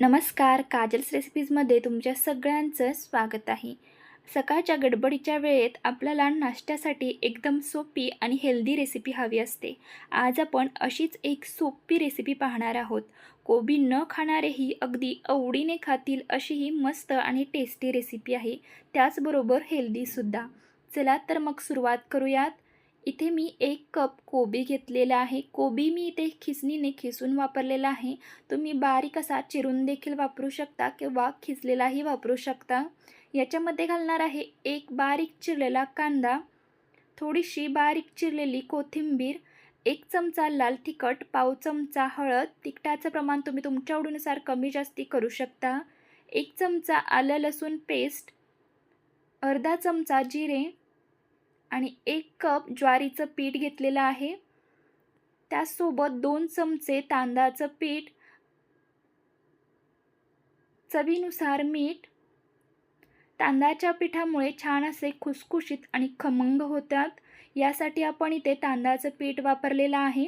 नमस्कार काजल्स रेसिपीजमध्ये तुमच्या सगळ्यांचं स्वागत आहे. सकाळच्या गडबडीच्या वेळेत आपल्याला नाश्त्यासाठी एकदम सोपी आणि हेल्दी रेसिपी हवी असते. आज आपण अशीच एक सोपी रेसिपी पाहणार आहोत. कोबी न खाणारेही अगदी आवडीने खातील अशी ही मस्त आणि टेस्टी रेसिपी आहे. त्याचबरोबर हेल्दीसुद्धा. चला तर मग सुरुवात करूयात. इथे मी एक कप कोबी घेतलेला आहे. कोबी मी इथे खिसणीने खिसून वापरलेला आहे. तुम्ही बारीक असा चिरून देखील वापरू शकता किंवा खिसलेलाही वापरू शकता. याच्यामध्ये घालणार आहे एक बारीक चिरलेला कांदा थोडीशी बारीक चिरलेली कोथिंबीर एक चमचा लाल तिखट पाव चमचा हळद. तिखटाचं प्रमाण तुम्ही तुमच्या आवडीनुसार कमी जास्ती करू शकता. एक चमचा आलं लसूण पेस्ट अर्धा चमचा जिरे आणि एक कप ज्वारीचं पीठ घेतलेलं आहे. त्यासोबत दोन चमचे तांदळाचं पीठ चवीनुसार मीठ. तांदळाच्या पिठामुळे छान असे खुसखुशीत आणि खमंग होतात. यासाठी आपण इथे तांदळाचं पीठ वापरलेलं आहे.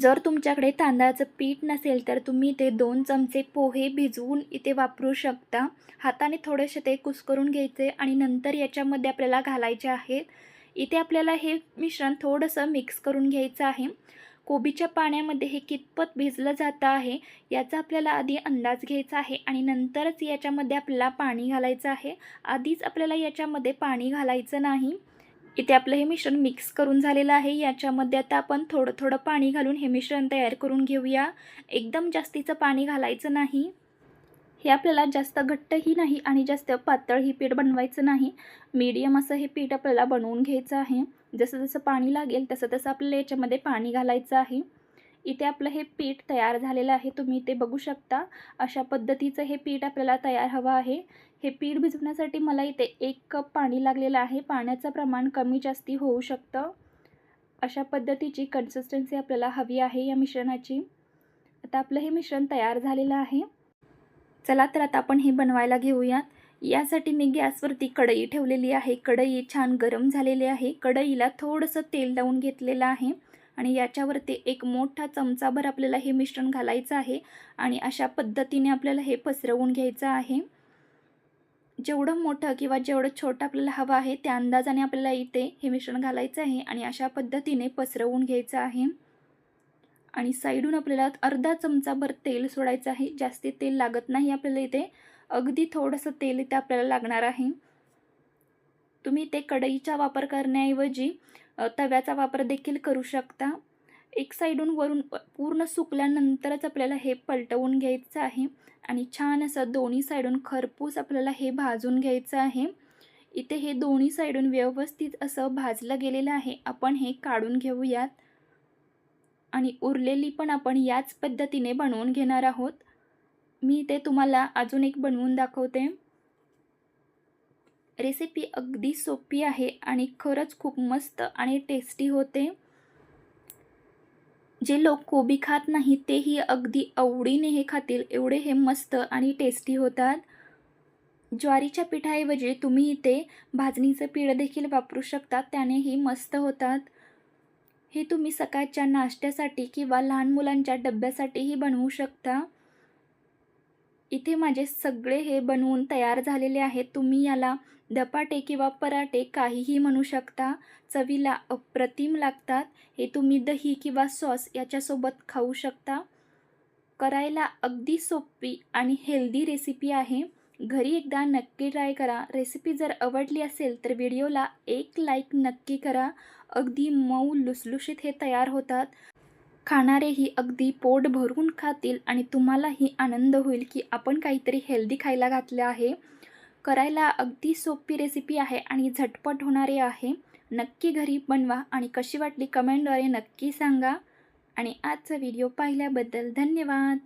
जर तुमच्याकडे तांदळाचं पीठ नसेल तर तुम्ही ते दोन चमचे पोहे भिजवून इथे वापरू शकता. हाताने थोडेसे ते कुस्करून घ्यायचे आणि नंतर याच्यामध्ये आपल्याला घालायचे आहेत. इथे आपल्याला हे मिश्रण थोडंसं मिक्स करून घ्यायचं आहे. कोबीच्या पाण्यामध्ये हे कितपत भिजलं जातं आहे याचा आपल्याला आधी अंदाज घ्यायचा आहे आणि नंतरच याच्यामध्ये आपल्याला पाणी घालायचं आहे. आधीच आपल्याला याच्यामध्ये पाणी घालायचं नाही. इथे आपलं हे मिश्रण मिक्स करून झालेलं आहे. याच्यामध्ये आता आपण थोडं थोडं पाणी घालून हे मिश्रण तयार करून घेऊया. एकदम जास्तीचं पाणी घालायचं नाही. हे आपल्याला जास्त घट्टही नाही आणि जास्त पातळही पीठ बनवायचं नाही. मीडियम असं हे पीठ आपल्याला बनवून घ्यायचं आहे. जसं जसं पाणी लागेल तसं तसं आपल्याला याच्यामध्ये पाणी घालायचं आहे. इथे आपलं हे पीठ तयार झालेलं आहे. तुम्ही इथे बघू शकता. अशा पद्धतीचं हे पीठ आपल्याला तयार हवं आहे. हे पीठ भिजवण्यासाठी मला इथे एक कप पाणी लागलेलं आहे. पाण्याचं प्रमाण कमी जास्ती होऊ शकतं. अशा पद्धतीची कन्सिस्टन्सी आपल्याला हवी आहे या मिश्रणाची. आता आपलं हे मिश्रण तयार झालेलं आहे. चला तर आता आपण हे बनवायला घेऊयात. यासाठी मी गॅसवरती कढई ठेवलेली आहे. कढई छान गरम झालेली आहे. कढईला थोडंसं तेल लावून घेतलेलं आहे. आणि याच्यावरती एक मोठा चमचाभर आपल्याला हे मिश्रण घालायचं आहे आणि अशा पद्धतीने आपल्याला हे पसरवून घ्यायचं आहे. जेवढं मोठं किंवा जेवढं छोटं आपल्याला हवं आहे त्या अंदाजाने आपल्याला इथे हे मिश्रण घालायचं आहे आणि अशा पद्धतीने पसरवून घ्यायचं आहे. आणि साईडून आपल्याला अर्धा चमचाभर तेल सोडायचं आहे. जास्ती तेल लागत नाही आपल्याला इथे. अगदी थोडंसं तेल इथे आपल्याला लागणार आहे. तुम्ही ते कढईचा वापर करण्याऐवजी तव्याचा वापर देखील करू शकता. एक साईडून वरून पूर्ण सुकल्यानंतरच आपल्याला हे पलटवून घ्यायचं आहे आणि छान असं दोन्ही साईडून खरपूस आपल्याला हे भाजून घ्यायचं आहे. इथे हे दोन्ही साईडून व्यवस्थित असं भाजलं गेलेलं आहे. आपण हे काढून घेऊयात. आणि उरलेली पण आपण याच पद्धतीने बनवून घेणार आहोत. मी ते तुम्हाला अजून एक बनवून दाखवते. रेसिपी अगदी सोपी आहे आणि खरंच खूप मस्त आणि टेस्टी होते. जे लोक कोबी खात नाही तेही अगदी आवडीने हे खातील एवढे हे मस्त आणि टेस्टी होतात. ज्वारीच्या पिठाऐवजी तुम्ही इथे भाजणीचं पीठ देखील वापरू शकता त्यानेही मस्त होतात. हे तुम्ही सकाळच्या नाश्त्यासाठी किंवा लहान मुलांच्या डब्यासाठीही बनवू शकता. इथे माझे सगळे हे बनवून तयार झालेले आहेत. तुम्ही याला धपाटे किंवा पराठे काहीही म्हणू शकता. चवीला अप्रतिम लागतात. हे तुम्ही दही किंवा सॉस याच्यासोबत खाऊ शकता. करायला अगदी सोपी आणि हेल्दी रेसिपी आहे. घरी एकदा नक्की ट्राय करा. रेसिपी जर आवडली असेल तर व्हिडिओला एक लाईक नक्की करा. अगदी मऊ लुसलुशीत हे तयार होतात. खाणारेही अगदी पोट भरून खातील आणि तुम्हालाही आनंद होईल की आपण काहीतरी हेल्दी खायला घातलं आहे. करायला अगदी सोपी रेसिपी आहे आणि झटपट होणारी आहे. नक्की घरी बनवा आणि कशी वाटली कमेंटद्वारे नक्की सांगा. आणि आजचा व्हिडिओ पाहिल्याबद्दल धन्यवाद.